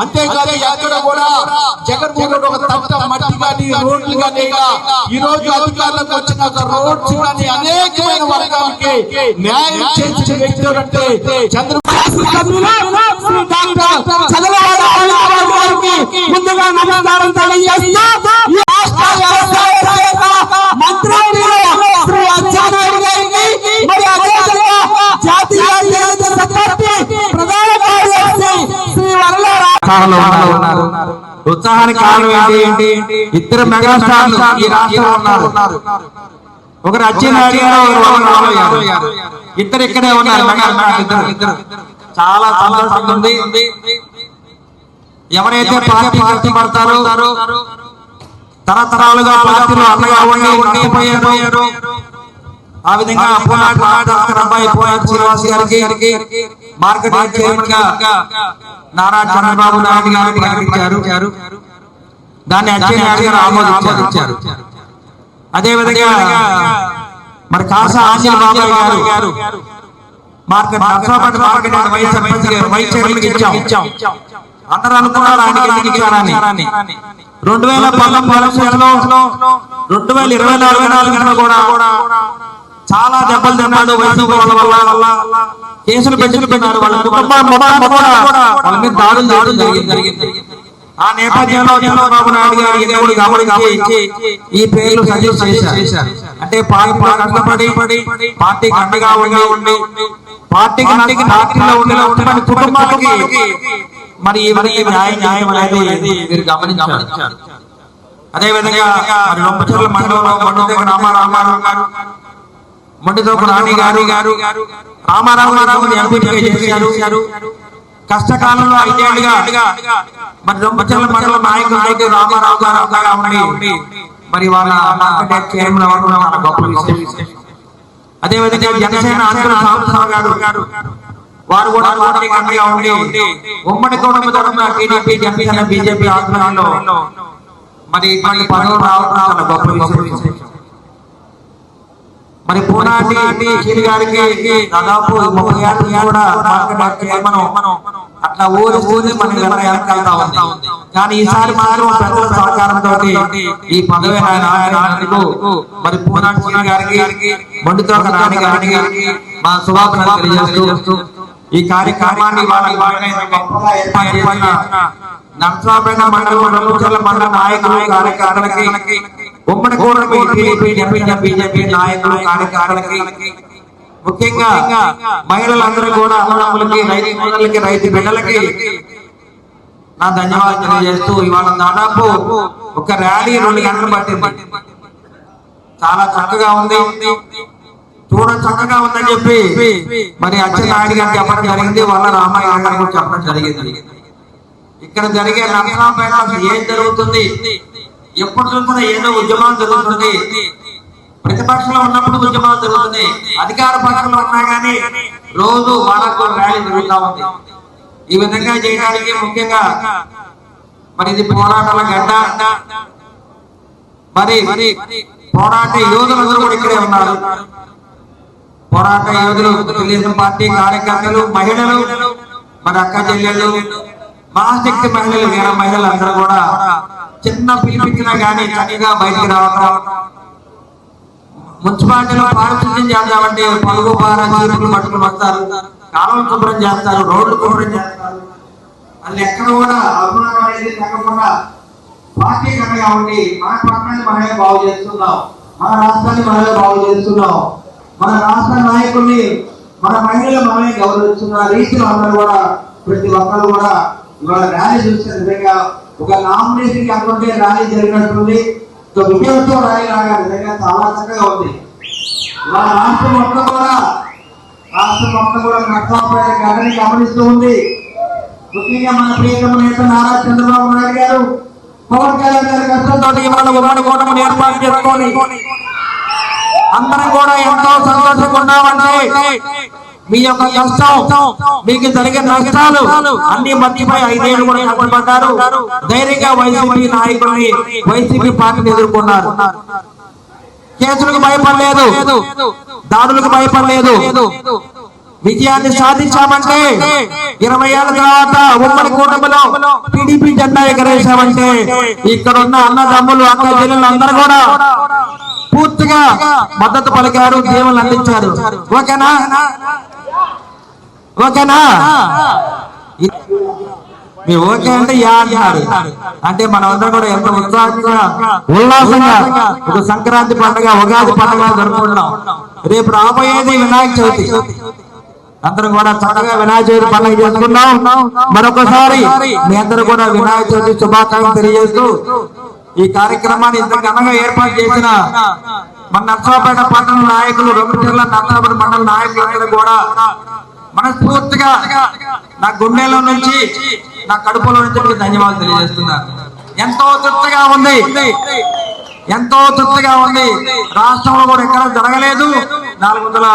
అంతేకాదు ఎక్కడ కూడా జగన్మోహన్ రెడ్డి ఒక తట్ట మట్టి కానీ రోడ్లు కానీ ఈ రోజు అధికారులకు వచ్చిన ఒక రోడ్స్ కానీ అనేకమైన వర్గాలకి న్యాయం చేసిన వ్యక్తి అంటే చంద్రబాబు. శ్రీ డాక్టర్ చంద్రబాబు నాయుడు గారికి ముందుగా నమస్కారం తెలియజేస్తూ ఉత్సాహంలో ఉన్నారు. ఉత్సాహానికి కారణం ఏంటి? ఇద్దరు మెగాస్టార్లు ఈ రాష్ట్రంలో ఉన్నారు. ఒకరు అచ్చెన్నాయుడు గారు ఇద్దరు ఇక్కడే ఉన్నారు ఇద్దరు. చాలా సంతోషంగా ఉంది. ఎవరైతే పార్టీ పార్టీ పడతారో తరతరాలుగా పార్టీలో అన్నగా ఉండి ఉండిపోయారు ఆ విధంగా పోనాటి డాక్టర్ అబ్బాయి పోయారు శ్రీనివాస్ గారికి చైర్మన్గా నారా చంద్రబాబు నాయుడు గారు ప్రకటించారు. దాన్ని అచ్చెన్నాయుడు గారు ఆమోదించారు. అదే విధంగా మరి కాసా ఆంజల్ బాబాయ్ గారు market Narsapeta market vice sarpanch గారు, వైస్ చైర్మన్కి ఇచ్చాం. అందరూ అనుకున్నారు ఆయనకి ఎందుకు ఇచ్చారని. రెండు వేల పంతొమ్మిదిలో రెండు వేల ఇరవై నాలుగు కూడా చాలా దెబ్బలు తిన్నాడు వైసీపీ వాళ్ళ వల్ల. కేసులు వాళ్ళ మొత్తం కూడా వాళ్ళ మీద దాడులు దాడులు జరిగింది. ఆ నేపథ్యంలో చంద్రబాబు నాయుడు గారు ఎన్నికలు గమనించి ఈ పేర్లు సజెస్ట్ చేశారు. అంటే పార్టీలో కష్టపడి పార్టీకి అండగా ఉండి ఉండి పార్టీకి పార్టీకి పార్టీలో ఉండే ఉండే కుటుంబాలకి మరి విధంగా న్యాయం న్యాయం అనేది మీరు గమనించారు. అదే విధంగా మరి మండలంలో మండలం రామారావు గారు మొండితో రాణి గారు గారు రామారావు గారు ఎంపీగా చేశారు. కష్టకాలంలో ఐదేళ్ళుగా మరి రొంపచర్ల మండలం నాయకుడు నాయకుడు రామారావు గారు అవగాహన ఉండి మరి వాళ్ళ చైర్మన్ అవ్వడం గొప్ప విషయం. జనసేన ఆంధ్ర సాంబశివరావు గారు వారు కూడా అండగా ఉండి ఉమ్మడి కుటుంబ తరఫున టీడీపీ జనసేన బీజేపీ ఆధ్వర్యంలో మరి పదవులు రావడం చాలా గొప్ప విషయం. మరి పూనాటి చీని గారికి దాదాపు ముప్పై ఏళ్ళు కూడా మనం చైర్మన్ అట్లా ఊరు ఊరి మన వెళ్తా ఉంది. కానీ ఈసారి మాత్రం ప్రజల సహకారంతో ఈ పదవి ఆయన ఆయనకు మరి పూనాటి చీని గారికి మొండితో రాణి గారికి మా శుభాకాంక్షలు తెలియజేస్తూ ఈ కార్యక్రమాన్ని వాళ్ళకి వాళ్ళకైనా గొప్పగా నర్సాపేట మండలం మండల నాయకులు కార్యకర్తలకి ఉమ్మడి కూటమి టీడీపీ జనసేన బీజేపీ నాయకులు కార్యకర్తలకి ముఖ్యంగా మహిళలందరూ కూడా అన్నదమ్ములకి రైతు సోదరులకి రైతు బిడ్డలకి నా ధన్యవాదాలు తెలియజేస్తూ ఇవాళ దాదాపు ఒక ర్యాలీ రెండు గంటలు పట్టింది. చాలా చక్కగా ఉంది. చూడ చక్కగా ఉందని చెప్పి మరి అచ్చెన్నాయుడు గారు చెప్పడం జరిగింది వాళ్ళ రామయ్య గారు చెప్పడం జరిగింది. ఇక్కడ జరిగే నర్సరాపేట ఏం జరుగుతుంది? ఎప్పుడు చూసినా ఏదో ఉద్యమం జరుగుతుంది ప్రతిపక్షంలో ఉన్నప్పుడు ఉద్యమం జరుగుతుంది అధికార పక్షంలో ఉన్నా గానీ రోజు వాళ్ళకు ర్యాలీ జరుగుతా ఉంది. ఈ విధంగా చేయడానికి ముఖ్యంగా మరి ఇది పోరాటాల గడ్డ. మరి మరి పోరాట యోధులందరూ కూడా ఇక్కడే ఉన్నారు. పోరాట యోధులు తెలుగుదేశం పార్టీ కార్యకర్తలు మహిళలు మరి అక్క చెల్లెళ్ళు మహాశక్తి మహిళలు వేరే మహిళలు అందరూ కూడా చిన్న పిలిపించినా కానీ చక్కగా బయటికి రావటం. మున్సిపాలిటీలో పారిశుద్ధ్యం చేద్దామంటే పలుగు పార చీపులు పట్టుకుని వస్తారు. కాలం శుభ్రం చేస్తారు రోడ్లు శుభ్రం చేస్తారు. అది ఎక్కడ కూడా అభిమానం అనేది తగ్గకుండా పార్టీ కన్నగా ఉండి మన పట్టణాన్ని మనమే బాగు చేస్తున్నాం. మన రాష్ట్రాన్ని మనమే బాగు చేస్తున్నాం. మన రాష్ట్ర నాయకుల్ని మన మహిళలు మనమే గౌరవిస్తున్న రీతిలో అందరూ కూడా ప్రతి ఒక్కరు కూడా ఇవాళ ర్యాలీ చూసిన విధంగా ఒక నామినేషన్కి ర్యాలీ జరిగినట్టుంది. ఒక విజయోత్సవ ర్యాలీ లాగా నిజంగా చాలా చక్కగా ఉంది. మా రాష్ట్రం మొత్తం కూడా రాష్ట్రం మొత్తం కూడా నష్టపోయే ఘటన గమనిస్తూ ఉంది. ముఖ్యంగా మన ప్రియతమ నేత నారా చంద్రబాబు నాయుడు గారు పవన్ కళ్యాణ్ గారి కష్టంతో ఇవాళ ఉమ్మడి కూటమిని ఏర్పాటు చేసుకొని అందరం కూడా ఎంతో సంతోషంగా ఉన్నామంటే మీ యొక్క కష్టం మీకు జరిగే నష్టాలు అన్ని మర్చిపోయి ఐదేళ్ళు కూడా కష్టపడ్డారు ధైర్యంగా వైసీపీ నాయకుల్ని వైసీపీ పార్టీని ఎదుర్కొన్నారు. కేసులకు భయపడలేదు. దాడులకు భయపడలేదు. విజయాన్ని సాధించామంటే ఇరవై ఏళ్ళ తర్వాత ఉమ్మడి కూటమిలో టీడీపీ జెండా ఎగరేశామంటే ఇక్కడ ఉన్న అన్నదమ్ములు అక్క చెల్లెలు అందరూ కూడా పూర్తిగా మద్దతు పలికారు దీవులు అందించారు. ఓకేనా? ఓకేనా? మీ ఓకే అంటే యా అంటారు అంటే మనం అందరం కూడా ఎంత ఉత్సాహంగా ఉల్లాసంగా. ఒక సంక్రాంతి పండుగ ఉగాది పండుగ జరుపుకుంటున్నాం. రేపు రాబోయేది వినాయక చవితి. అందరం కూడా చక్కగా వినాయక చవితి పండుగ చేసుకుందాం. మరొకసారి మీ అందరూ కూడా వినాయక చవితి శుభాకాంక్షలు తెలియజేస్తూ ఈ కార్యక్రమాన్ని ఇంత ఘనంగా ఏర్పాటు చేసిన మన నర్సరాపేట పట్టణ నాయకులు రెండు జిల్లా నర్సరాపేట మండల నాయకులందరూ కూడా మనస్ఫూర్తిగా నా గుండెలో నుంచి నా కడుపులో నుంచి మీకు ధన్యవాదాలు తెలియజేస్తున్నా. ఎంతో తృప్తిగా ఉంది. ఎంతో తృప్తిగా ఉంది. రాష్ట్రంలో కూడా ఎక్కడ జరగలేదు. నాలుగు వందల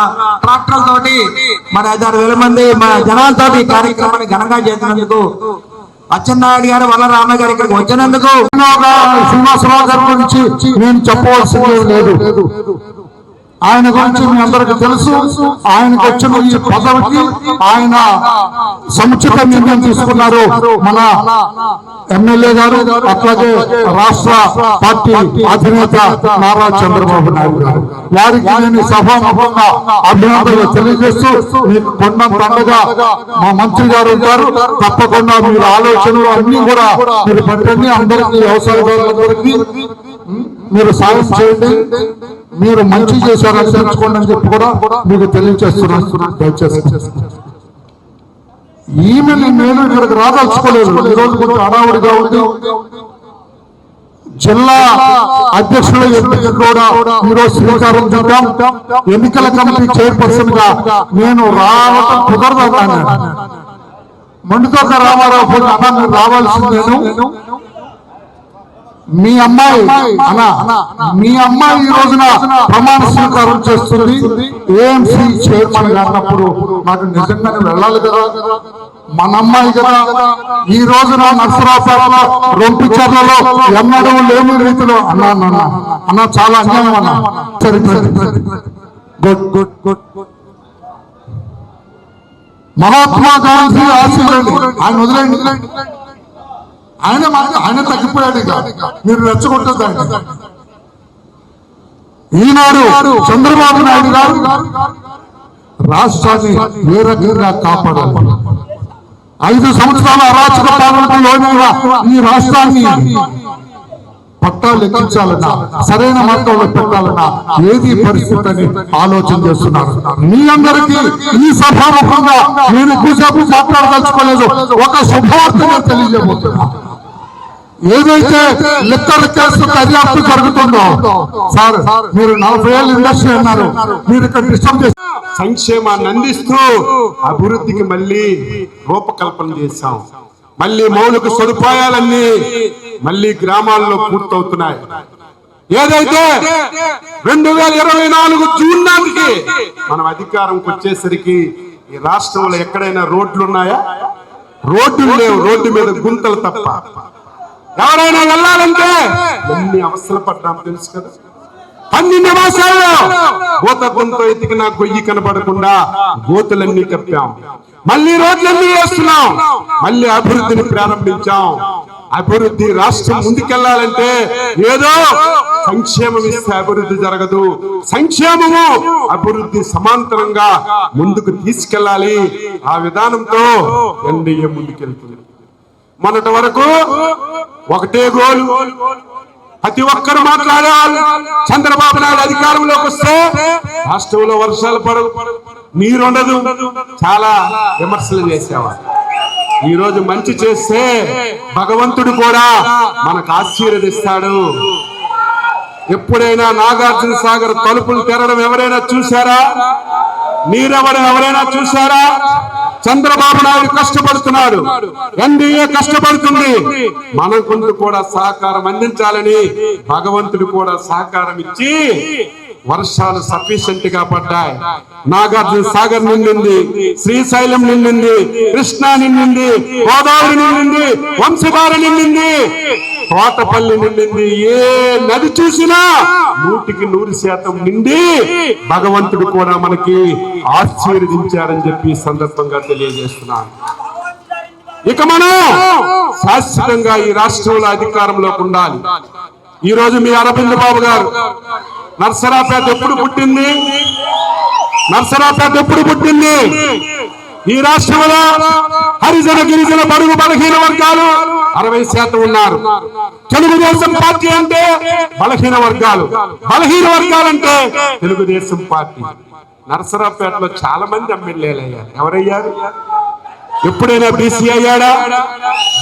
ట్రాక్టర్ల తోటి మరి ఐదారు వేల మంది మన జనాలతో ఈ కార్యక్రమాన్ని ఘనంగా చేసినందుకు అచ్చెన్నాయుడు గారు వల్ల రామయ్య గారు ఇక్కడికి వచ్చినందుకు శ్రీనివాసరావు గారి గురించి నేను చెప్పవలసింది లేదు. ఆయన గురించి మీ అందరికి తెలుసు. ఆయనకు వచ్చిన ఈ పదవికి ఆయన సముచిత నిర్ణయం తీసుకున్నారు. మన ఎమ్మెల్యే గారు అట్లాగే రాష్ట్ర పార్టీ అధినేత నారా చంద్రబాబు నాయుడు గారు. వారికి నేను సభాముఖంగా అభినందనలు తెలియజేస్తూ మీకు కొండంత అండగా మా మంత్రి గారు ఉంటారు. తప్పకుండా మీరు ఆలోచనలు అన్ని కూడా మీరు పెట్టండి. అందరికీ వ్యవసాయదారులందరికీ మీరు సాయం చేయండి. మీరు మంచి చేశారు తెలుసుకోండి అని చెప్పి కూడా మీకు తెలియజేస్తున్నాను దయచేసి. ఈమెని నేను ఇక్కడికి రాదలుచుకోలేదు. ఈ రోజు కొంచెం హడావుడిగా ఉంది. జిల్లా అధ్యక్షుల ఎన్నిక కూడా ఈరోజు శ్రీకారం చుట్టాం ఎన్నికల కమిటీ చైర్పర్సన్గా నేను రావటం కుదరదు అన్నాను. మండుతోక రామారావు పోయి అన్న మీరు రావాల్సిందేను మీ అమ్మాయి అన్న మీ అమ్మాయి ఈ రోజున ప్రమాణ స్వీకారం చేస్తుంది. ఏఎంసీ చైర్మన్ అన్నప్పుడు నాకు నిజంగానే వెళ్ళాలి కదా. మన అమ్మాయి కదా. ఈ రోజున నర్సరాపేటలో రొంపిచర్లలో ఎన్నడూ లేని రీతిలో అన్నా అన్న అన్న చాలా అన్యాయం అన్న. సరే సరే good good good. Mahatma Gandhi ఆశీర్వాదండి ఆయన వదిలేండి ఆయన మాత్రం ఆయన తగ్గిపోయాడు ఇక. మీరు రెచ్చగొట్టదండి ఈనాడు చంద్రబాబు నాయుడు గారు రాష్ట్రాన్ని ఏ రకంగా కాపాడాలి? ఐదు సంవత్సరాల అరాచక పాలనలోనే ఈ రాష్ట్రాన్ని పట్టాలు లెక్కించాలన్నా సరైన మార్గంలో పెట్టాలన్నా ఏది పరిస్థితి అని ఆలోచన చేస్తున్నారు. మీ అందరికీ ఈ సభాముఖంగా నేను ఎక్కువసేపు మాట్లాడదలుచుకోలేదు. ఒక శుభవార్తగా తెలియజేయబోతున్నా. ఏదైతే లిక్కర్ కేసు దర్యాప్తు జరుగుతుందో సార్ మీరు నలభై ఏళ్ళ ఇండస్ట్రీ అన్నారు. మీరు ఇక్కడ డిస్టర్బ్ చేసి సంక్షేమాన్ని అందిస్తూ అభివృద్ధికి మళ్ళీ రూపకల్పన చేశాం. మళ్ళీ మౌలిక సదుపాయాలన్నీ మళ్ళీ గ్రామాల్లో పూర్తవుతున్నాయి. ఏదైతే రెండు వేల ఇరవై నాలుగు జూన్ నాటికి మనం అధికారంకి వచ్చేసరికి ఈ రాష్ట్రంలో ఎక్కడైనా రోడ్లు ఉన్నాయా రోడ్లు లేవు. రోడ్డు మీద గుంతలు తప్ప. ఎవరైనా వెళ్ళాలంటే ఎన్ని అవస్థలు పడ్డాం తెలుసు కదా. పన్నెండు మాసాల్లో గోత గుంత ఎతికిన గొయ్యి కనబడకుండా గోతులన్నీ కప్పాం. మళ్ళీ రోడ్లన్నీ వేస్తున్నాం. మళ్ళీ అభివృద్ధిని ప్రారంభించాం. అభివృద్ధి రాష్ట్రం ముందుకెళ్ళాలంటే ఏదో సంక్షేమం ఇస్తే అభివృద్ధి జరగదు. సంక్షేమము అభివృద్ధి సమాంతరంగా ముందుకు తీసుకెళ్ళాలి ఆ విధానంతో ఎన్డీఏ ముందుకెళ్తుంది. మొన్నటి వరకు ఒకటే గోలు. ప్రతి ఒక్కరు మాట్లాడాలి. చంద్రబాబు నాయుడు అధికారంలోకి వస్తే రాష్ట్రంలో వర్షాలు పడవు. నీరుండదు. చాలా విమర్శలు చేసేవారు. ఈ రోజు మంచి చేస్తే భగవంతుడు కూడా మనకు ఆశీర్వదిస్తాడు. ఎప్పుడైనా నాగార్జున సాగర్ తలుపులు తెరడం ఎవరైనా చూశారా? నీరవ్వడం ఎవరైనా చూశారా? చంద్రబాబు నాయుడు కష్టపడుతున్నాడు. ఎన్డీఏ కష్టపడుతుంది. మన కొంత కూడా సహకారం అందించాలని భగవంతుడు కూడా సహకారం ఇచ్చి వర్షాలు సఫిషియెంట్గా పడ్డాయి. నాగార్జున సాగర్ నిండింది. శ్రీశైలం నిండింది. కృష్ణా నిండింది. గోదావరి నిండింది. వంశధార నిండింది. తోటపల్లి నిండింది ఏ నది చూసినా నూటికి నూరు శాతం నిండి భగవంతుడు కూడా మనకి ఆశీర్వదించారని చెప్పి సందర్భంగా తెలియజేస్తున్నాను. ఇక మనం శాశ్వతంగా ఈ రాష్ట్రంలో అధికారంలోకి ఉండాలి. ఈ రోజు మీ అరవింద్ బాబు గారు నర్సరాపేట ఎప్పుడు పుట్టింది? నర్సరాపేట ఎప్పుడు పుట్టింది? ఈ రాష్ట్రంలో హరిజన గిరిజన బడుగు బలహీన వర్గాలు అరవై శాతం ఉన్నారు. తెలుగుదేశం పార్టీ అంటే బలహీన వర్గాలు. బలహీన వర్గాలంటే తెలుగుదేశం పార్టీ. నరసరావుపేటలో చాలా మంది ఎమ్మెల్యేలు అయ్యారు. ఎవరయ్యారు? ఎప్పుడైనా బీసీ అయ్యాడా?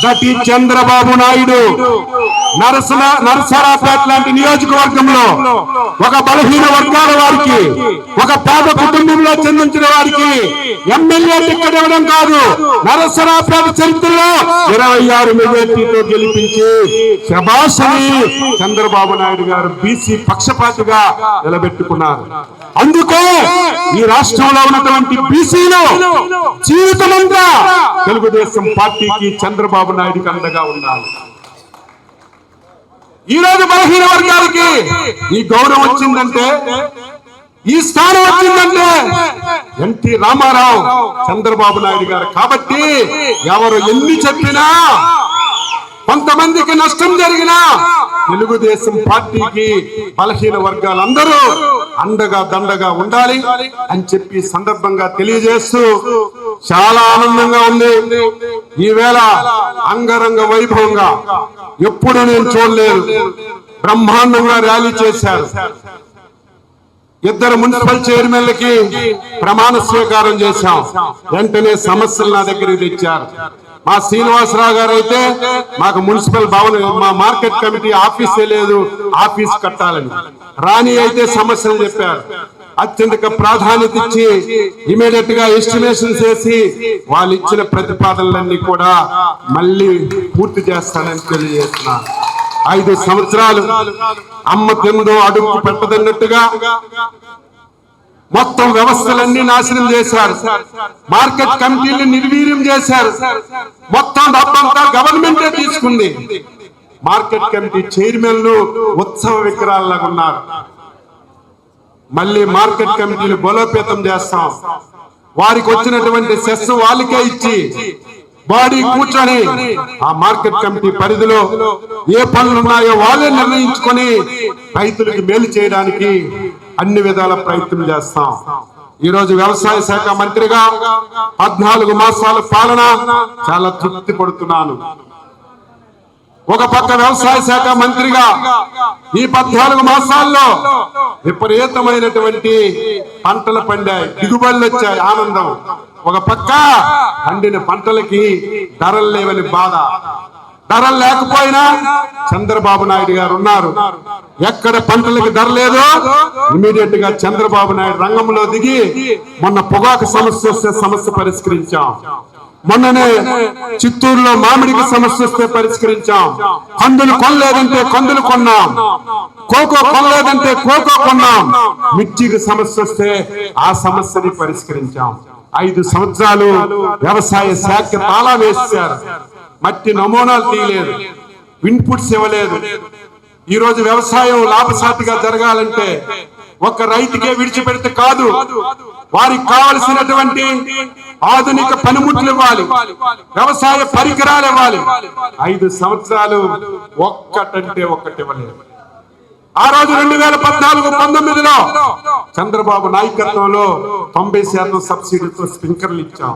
దటి చంద్రబాబు నాయుడు నరసన నరసరాపేట లాంటి నియోజకవర్గంలో ఒక బలహీన వర్గాల వారికి ఒక పేద కుటుంబంలో చెందించిన గారికి ఎమ్మెల్యే టికెట్ ఇవ్వడం కాదు. నరసరాపేట చరిత్రలో ఇరవై ఆరు మెజార్టీతో గెలిపించి శభాషని చంద్రబాబు నాయుడు గారు బీసీ పక్షపాతిగా నిలబెట్టుకున్నారు. అందుకే ఈ రాష్ట్రంలో ఉన్నటువంటి బీసీలు జీవితమంతా తెలుగుదేశం పార్టీకి చంద్రబాబు నాయుడుకి అండగా ఉండాలి. ఈ రోజు బలహీన వర్గాలకి ఈ గౌరవం వచ్చిందంటే ఈ స్థానం వచ్చిందంటే ఎన్టీ రామారావు చంద్రబాబు నాయుడు గారు. కాబట్టి ఎవరు ఎన్ని చెప్పినా కొంతమందికి నష్టం జరిగినా తెలుగుదేశం పార్టీకి బలహీన వర్గాలందరూ అండగా దండగా ఉండాలి అని చెప్పి సందర్భంగా తెలియజేస్తూ చాలా ఆనందంగా ఉంది. ఈవేళ అంగరంగ వైభవంగా ఎప్పుడు నేను చూడలేదు. బ్రహ్మాండంగా ర్యాలీ చేశారు. ఇద్దరు మున్సిపల్ చైర్మన్లకి ప్రమాణ స్వీకారం చేశాం. వెంటనే సమస్యలు నా దగ్గరికి తెచ్చారు. మా శ్రీనివాసరావు గారు అయితే మాకు మున్సిపల్ భవన్ మా మార్కెట్ కమిటీ ఆఫీసే లేదు ఆఫీస్ కట్టాలని. రాణి అయితే సమస్యలు చెప్పారు. అత్యంత ప్రాధాన్యత ఇచ్చి ఇమీడియట్గా ఎస్టిమేషన్ చేసి వాళ్ళు ఇచ్చిన ప్రతిపాదనలన్నీ కూడా మళ్ళీ పూర్తి చేస్తానని తెలియజేస్తున్నాను. ఐదు సంవత్సరాలు అమ్మ తిందో అడుగు పెట్టదన్నట్టుగా మొత్తం వ్యవస్థలన్నీ నాశనం చేశారు. మార్కెట్ కమిటీలు నిర్వీర్యం చేశారు. మొత్తం డబ్బంతా గవర్నమెంటే తీసుకుంది. మార్కెట్ కమిటీ చైర్మన్లు ఉత్సవ విగ్రహాల్లాగా ఉన్నారు. మళ్ళీ మార్కెట్ కమిటీలు బలోపేతం చేస్తాం. వారికి వచ్చినటువంటి సెస్ వాళ్ళకే ఇచ్చి బాడీ కూర్చొని ఆ మార్కెట్ కమిటీ పరిధిలో ఏ పనులు ఉన్నాయో వాళ్ళే నిర్ణయించుకొని రైతులకు మేలు చేయడానికి అన్ని విధాల ప్రయత్నం చేస్తాం. ఈ రోజు వ్యవసాయ శాఖ మంత్రిగా పద్నాలుగు మాసాల పాలన చాలా తృప్తి పడుతున్నాను. ఒక పక్క వ్యవసాయ శాఖ మంత్రిగా ఈ పద్నాలుగు మాసాల్లో విపరీతమైనటువంటి పంటలు పండాయి దిగుబడులు వచ్చాయి ఆనందం. ఒక పక్క పండిన పంటలకి ధరలు లేవని బాధ. ధరలు లేకపోయినా చంద్రబాబు నాయుడు గారు ఉన్నారు. ఎక్కడ పంటలకి ధర లేదు ఇమీడియట్గా చంద్రబాబు నాయుడు రంగంలో దిగి మొన్న పొగాకు సమస్య వస్తే సమస్య పరిష్కరించాం. మొన్ననే చిత్తూరులో మామిడికి సమస్య వస్తే పరిష్కరించాం. కందులు కొనలేదంటే కందులు కొన్నాం. కోకో కొనలేదంటే కోకో కొన్నాం. మిర్చికి సమస్య వస్తే ఆ సమస్యని పరిష్కరించాం. ఐదు సంవత్సరాలు వ్యవసాయ శాఖ తాళా వేశారు. మట్టి నమూనాలు తీయలేదు. ఇన్పుట్స్ ఇవ్వలేదు. ఈ రోజు వ్యవసాయం లాభసాటిగా జరగాలంటే ఒక రైతుకే విడిచిపెడితే కాదు. వారికి కావలసినటువంటి ఆధునిక పనిముట్లు ఇవ్వాలి. వ్యవసాయ పరికరాలు ఇవ్వాలి. ఐదు సంవత్సరాలు ఒక్కటంటే ఒక్కటి ఇవ్వలేదు. ఆ రోజు రెండు వేల పద్నాలుగు పంతొమ్మిదిలో చంద్రబాబు నాయకత్వంలో తొంభై శాతం సబ్సిడీతో స్ప్రింకర్లు ఇచ్చాం.